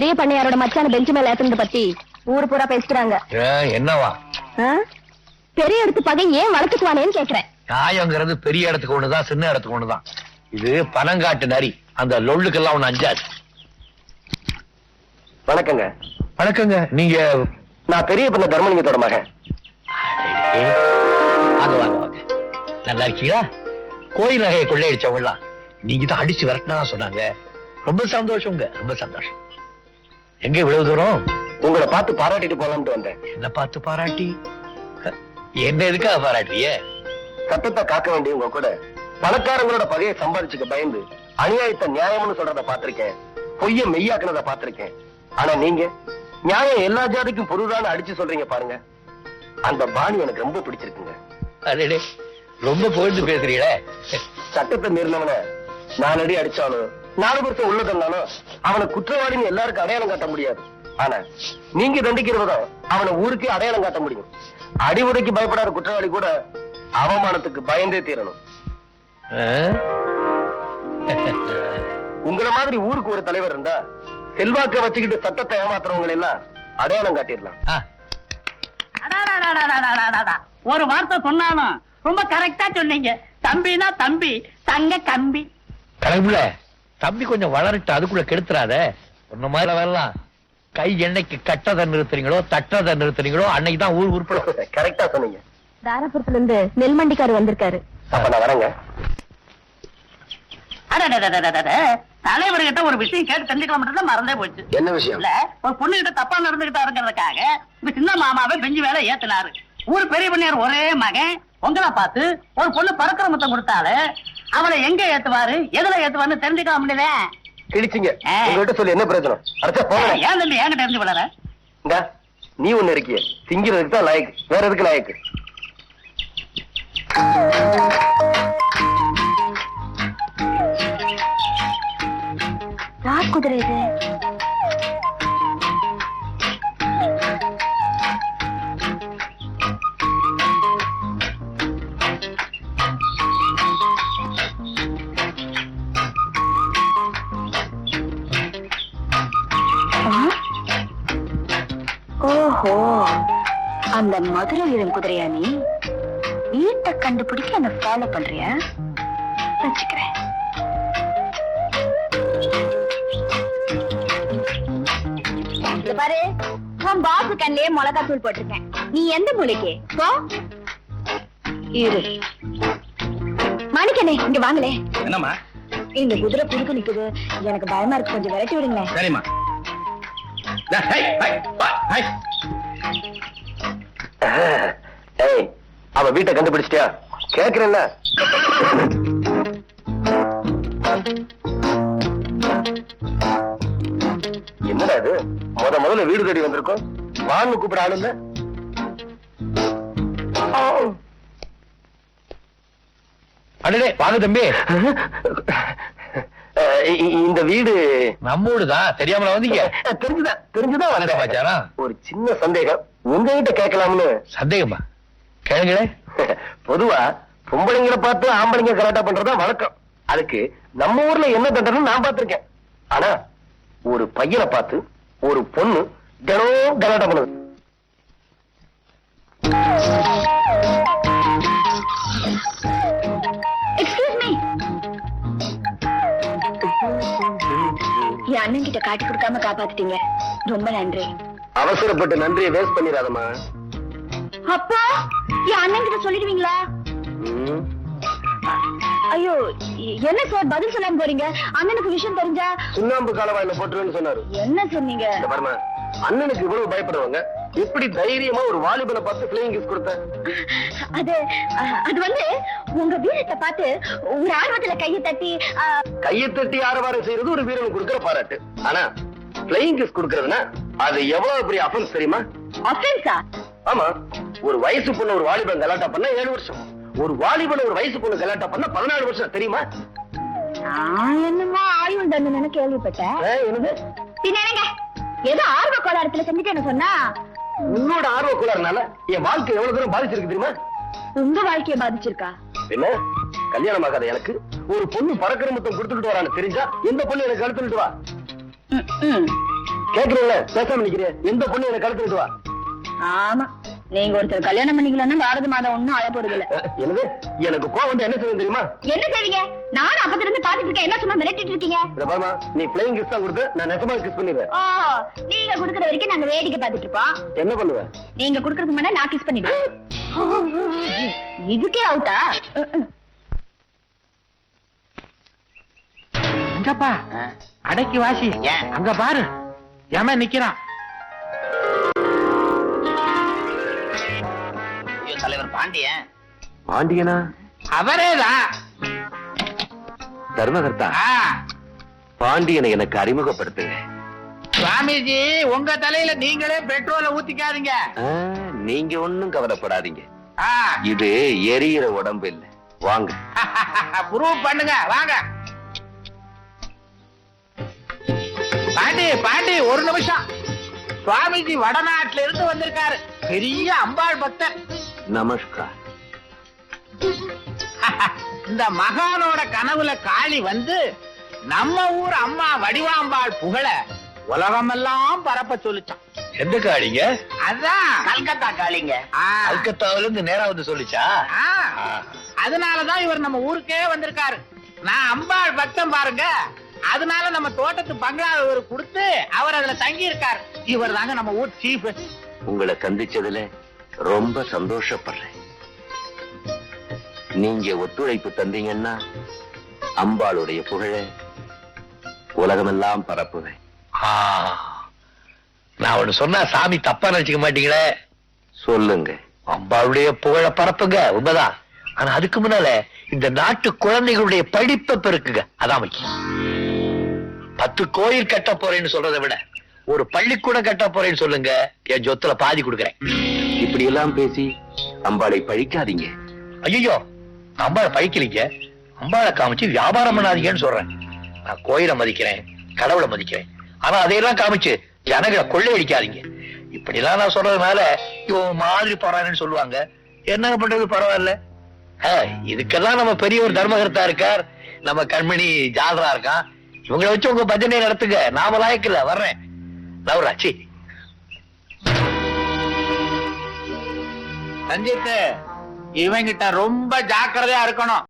பெரிய பண்ணையாரோட மச்சான பெஞ்சு மேல ஏத்துனத பத்தி ஊரு பூரா பேசுறாங்க என்னவா? பெரிய எடுத்து பகை ஏன் வளர்த்துக்குவானேன்னு கேக்குறேன். நியாயங்கிறது பெரிய இடத்துக்கு ஒண்ணுதான் சின்ன இடத்துக்கு ஒண்ணுதான். இது பனங்காட்டு நரி. அந்த லொள்ளுக்கெல்லாம் ஒண்ணு அஞ்சாது. வணக்கங்க. வணக்கங்க. நீங்க நான் பெரிய பண்ண தர்மலிங்கத்தோட மகன். ஏ, வாங்க வாங்க வாங்க. நல்லா இருக்கீங்களா? கோயில் நகையை கொள்ளையடிச்சவங்கலாம். நீங்க தான் அடிச்சு விரட்டினா சொன்னாங்க. ரொம்ப சந்தோஷங்க ரொம்ப சந்தோஷம். எங்க இவ்வளவு தூரம்? உங்களை பார்த்து பாராட்டிட்டு போலாம்னு வந்தேன். என்ன பார்த்து பாராட்டி? என்ன எதுக்காக பாராட்டிய? சட்டத்தை காக்க வேண்டியவங்க கூட பணக்காரங்களோட பகையை சம்பாதிச்சுக்க பயந்து அநியாயத்தை நியாயம்னு சொல்றத பாத்திருக்கேன் பொய்ய மெய்யாக்குனத பாத்திருக்கேன் ஆனா நீங்க நியாயம் எல்லா ஜாதிக்கும் பொருளான்னு அடிச்சு சொல்றீங்க பாருங்க. அந்த பாணி எனக்கு ரொம்ப பிடிச்சிருக்குங்க. அடடே ரொம்ப புகழ்ந்து பேசுறீங்களே. சட்டத்தை மீறினவன நாலு அடி அடிச்சாலும் நாலு பேருக்கு உள்ளதெல்லாம் அவனை குற்றவாளின்னு எல்லாருக்கும் அடையாளம் காட்ட முடியாது. ஆனா நீங்க தண்டிக்கிறவதோ அவனை ஊருக்கு அடையாளம் காட்ட முடியும். அடிமுறைக்கு பயப்படாத குற்றவாளி கூட அவமானத்துக்கு பயந்தே தீரணும். உங்களை மாதிரி ஊருக்கு ஒரு தலைவர் இருந்தா செல்வாக்க வச்சுக்கிட்டு சட்டத்தை ஏமாத்துறவங்க எல்லாம் அடையாளம் காட்டிடலாம். ஒரு வார்த்தை சொன்னாலும் ரொம்ப கரெக்டா சொன்னீங்க. தம்பினா தம்பி தங்க கம்பி. கடவுள தம்பி கொஞ்சம் வளரட்டு அதுக்குள்ள கெடுத்துறாத. உன்ன மாதிரி வரலாம். கை எண்ணெய்க்கு கட்டதை நிறுத்துறீங்களோ தட்டதை நிறுத்துறீங்களோ அன்னைக்கு தான் ஊர் உருப்படும். கரெக்டா சொன்னீங்க. தாராபுரத்துல இருந்து நெல்மண்டிக்காரு வந்திருக்காரு. அப்ப நான் வரேங்க. தலைவர்கிட்ட ஒரு விஷயம் கேட்டு தெரிஞ்சுக்கலாம் மட்டும் மறந்தே போச்சு. என்ன விஷயம்? இல்ல ஒரு பொண்ணு கிட்ட தப்பா நடந்துகிட்டாருங்கிறதுக்காக சின்ன மாமாவை பெஞ்சு வேலை ஏத்துனாரு. ஊர் பெரிய பண்ணியார் ஒரே மகன். உங்களை பார்த்து ஒரு பொண்ணு பறக்கிற முத்தம் கொடுத்தாலே அவளை எங்க ஏத்துவாரு? எதுல ஏத்துவாருன்னு தெரிஞ்சுக்கலாம் முடியல? கிழிச்சிங்க ஆ. உங்ககிட்ட சொல்லி என்ன பிரயோஜனம்? அரைச்சா போங்க. ஏன் தம்பி ஏன் தெரிஞ்சு விளற இந்தா, நீ ஒண்ணு இருக்கிய. திங்கிறதுக்கு தான் லாயக்கு. வேற எதுக்கு லாயக்கு? குதிரை இது? ஓஹோ. அந்த மதுரை வீரன் குதிரையா நீ? வீட்டை கண்டுபிடிக்க என்ன ஃபாலோ பண்றியா? வச்சுக்கிறேன். பாரு உன் பாசு கண்ணிலே மிளகா தூள் போட்டிருக்கேன். நீ எந்த மூலைக்கு? போ. இரு. மாணிக்கனே இங்க வாங்களே. என்னம்மா? இந்த குதிரை குறுக்க நிக்குது. எனக்கு பயமா இருக்கு. கொஞ்சம் விரட்டி விடுங்களேன். சரிம்மா. அவ வீட்டை கண்டுபிடிச்சிட்டியா? கேக்குறேன்ல. என்னடா இது? முத முதல்ல வீடு தேடி வந்திருக்கோம். வான்னு கூப்பிட ஆளு இல்ல. அடடே வாங்க தம்பி. இந்த வீடு நம்ம ஊடுதான் தெரியாமல வந்தீங்க? தெரிஞ்சுதா தெரிஞ்சுதான் என்னடா வந்தேன். பாச்சாரா ஒரு சின்ன சந்தேகம். உங்ககிட்ட கேட்கலாம்னு. சந்தேகமா? கேளுங்களே. பொதுவா பொம்பளைங்களை பார்த்து ஆம்பளைங்க கலாட்டா பண்றதா வழக்கம். அதுக்கு நம்ம ஊர்ல என்ன தண்டனை நான் பார்த்திருக்கேன். ஆனா ஒரு பையனை பார்த்து ஒரு பொண்ணு தினம் கலாட்டா பண்ணுது. என் அண்ணன் கிட்ட காட்டி கொடுக்காம காப்பாத்திட்டீங்க. ரொம்ப நன்றி. அவசரப்பட்டு நன்றியை வேஸ்ட் பண்ணிடாதம்மா. அப்பா என் அண்ணன் கிட்ட சொல்லிடுவீங்களா. ஐயோ என்ன சார் பதில் சொல்லாம போறீங்க? அண்ணனுக்கு விஷயம் தெரிஞ்சா? சுண்ணாம்பு காலவாயில போட்டுருன்னு சொன்னாரு. என்ன சொன்னீங்க? அண்ணனுக்கு இவ்வளவு பயப்படுவாங்க. எப்படி தைரியமா ஒரு வாலிபனை பார்த்து பிளேயிங் கிஸ் கொடுத்த? அது அது வந்து உங்க வீரத்தை பார்த்து ஒரு ஆர்வத்துல கையை தட்டி கையை தட்டி ஆரவாரம் செய்யறது ஒரு வீரனுக்கு கொடுக்கிற பாராட்டு. ஆனா பிளேயிங் கிஸ் கொடுக்கறதுன்னா அது எவ்வளவு பெரிய அஃபென்ஸ் தெரியுமா? offense-ஆ? ஆமா. ஒரு வயசு பொண்ணு ஒரு வாலிபன் கலாட்டா பண்ண ஏழு வருஷம். ஒரு வாலிபன் ஒரு வயசு பொண்ணு கலாட்டா பண்ண பதினாலு வருஷம் தெரியுமா? என்னமோ ஆயுள் தண்டனை கேள்விப்பட்டேன். என்னது? பின்ன ஏதோ ஆர்வ கோளாறுல செஞ்சுட்டேன்னு சொன்னா உன்னோட ஆர்வ கோளாறுனால என் வாழ்க்கை எவ்வளவு தூரம் பாதிச்சிருக்கு தெரியுமா? உங்க வாழ்க்கைய பாதிச்சிருக்கா? என்ன? கல்யாணம் ஆகாத எனக்கு ஒரு பொண்ணு பறக்கிற மொத்தம் கொடுத்துக்கிட்டு வரான்னு தெரிஞ்சா எந்த பொண்ணு எனக்கு கழுத்துட்டு வா. கேக்குறீங்களா? பேசாம நிக்கிறேன் எந்த பொண்ணு எனக்கு கழுத்து விட்டு வா. ஆமா. நீங்க ஒருத்தர் கல்யாணம் பண்ணிக்கலன்னா பாரத மாதம் ஒண்ணும் அழ போறது இல்ல என்னது? எனக்கு கோவம் வந்து என்ன செய்யும் தெரியுமா? என்ன செய்வீங்க? நானும் அப்பத்துல இருந்து பாத்துட்டு இருக்கேன். என்ன சும்மா மிரட்டிட்டு இருக்கீங்க? இத பாருமா நீ பிளைங் கிஸ் தான் கொடுத்து நான் நெசமா கிஸ் பண்ணிடுவேன். ஓ நீங்க குடுக்கற வரைக்கும் நாங்க வேடிக்கை பார்த்துட்டு இருப்போம். என்ன பண்ணுவேன்? நீங்க குடுக்கறதுக்கு முன்னாடி நான் கிஸ் பண்ணிடுவேன். இதுக்கே அவுட்டா எங்கப்பா அடக்கி வாசி? அங்க பாரு. ஏமா நிக்கிறான்? தலைவர் பாண்டியன். பாண்டியனா? அவரேதான் தர்மகர்த்தா? பாண்டியனை எனக்கு அறிமுகப்படுத்துங்க சுவாமிஜி உங்க தலையில நீங்களே பெட்ரோலை ஊத்திக்காதீங்க. நீங்க ஒண்ணும் கவலைப்படாதீங்க. இது எரியிற உடம்பு இல்ல. வாங்க. ப்ரூவ் பண்ணுங்க வாங்க. பாண்டி பாண்டி ஒரு நிமிஷம். சுவாமிஜி வடநாட்டுல இருந்து வந்திருக்காரு. பெரிய அம்பாள் பக்தர். நமஸ்கார். இந்த மகானோட கனவுல காளி வந்து நம்ம ஊர் அம்மா வடிவாம்பாள் புகழ உலகமெல்லாம் பரப்ப சொல்லிச்சான். எந்த காடிங்க அதான். கல்கத்தா காளிங்க. ஆ, கல்கத்தாவில இருந்து நேரா வந்து சொல்லிச்சா? ஆ, அதனாலதான் இவர் நம்ம ஊருக்கே வந்திருக்காரு. நான் அம்பாள் பக்தம் பாருங்க. அதனால நம்ம தோட்டத்து பங்களா இவர் கொடுத்து அவர் அதுல தங்கி இருக்காரு இவர் தாங்க நம்ம ஊர் சீஃப் உங்களை சந்திச்சதுல ரொம்ப சந்தோஷப்படுறேன். நீங்க ஒத்துழைப்பு தந்தீங்கன்னா அம்பாளுடைய புகழ உலகமெல்லாம் பரப்புவேன். நான் ஒண்ணு சொன்னா சாமி தப்பா நினைச்சுக்க மாட்டீங்களே? சொல்லுங்க. அம்பாளுடைய புகழ பரப்புங்க உண்மைதான். ஆனா அதுக்கு முன்னால இந்த நாட்டு குழந்தைகளுடைய படிப்பை பெருக்குங்க அதான் முக்கியம். பத்து கோயில் கட்ட போறேன்னு சொல்றதை விட ஒரு பள்ளிக்கூடம் கட்ட போறேன்னு சொல்லுங்க என் சொத்துல பாதி கொடுக்குறேன். இப்படி எல்லாம் பேசி அம்பாளை பழிக்காதீங்க. ஐயோ அம்பாளை பழிக்கலீங்க. அம்பாளை காமிச்சு வியாபாரம் பண்ணாதீங்கன்னு சொல்றேன். நான் கோயிலை மதிக்கிறேன் கடவுளை மதிக்கிறேன். ஆனா அதையெல்லாம் காமிச்சு ஜனங்களை கொள்ளையடிக்காதீங்க. இப்படிலாம் நான் சொல்றதுனால இவன் மாதிரி போறானு சொல்லுவாங்க. என்ன பண்றது பரவாயில்ல. ஆ, இதுக்கெல்லாம் நம்ம பெரிய ஒரு தர்மகர்த்தா இருக்கார். நம்ம கண்மணி ஜாலரா இருக்கான். இவங்களை வச்சு உங்க பஜனை நடத்துங்க. நாம லாய்க்கல வர்றேன். நவராச்சி சஞ்சித் இவங்கிட்ட ரொம்ப ஜாக்கிரதையா இருக்கணும்.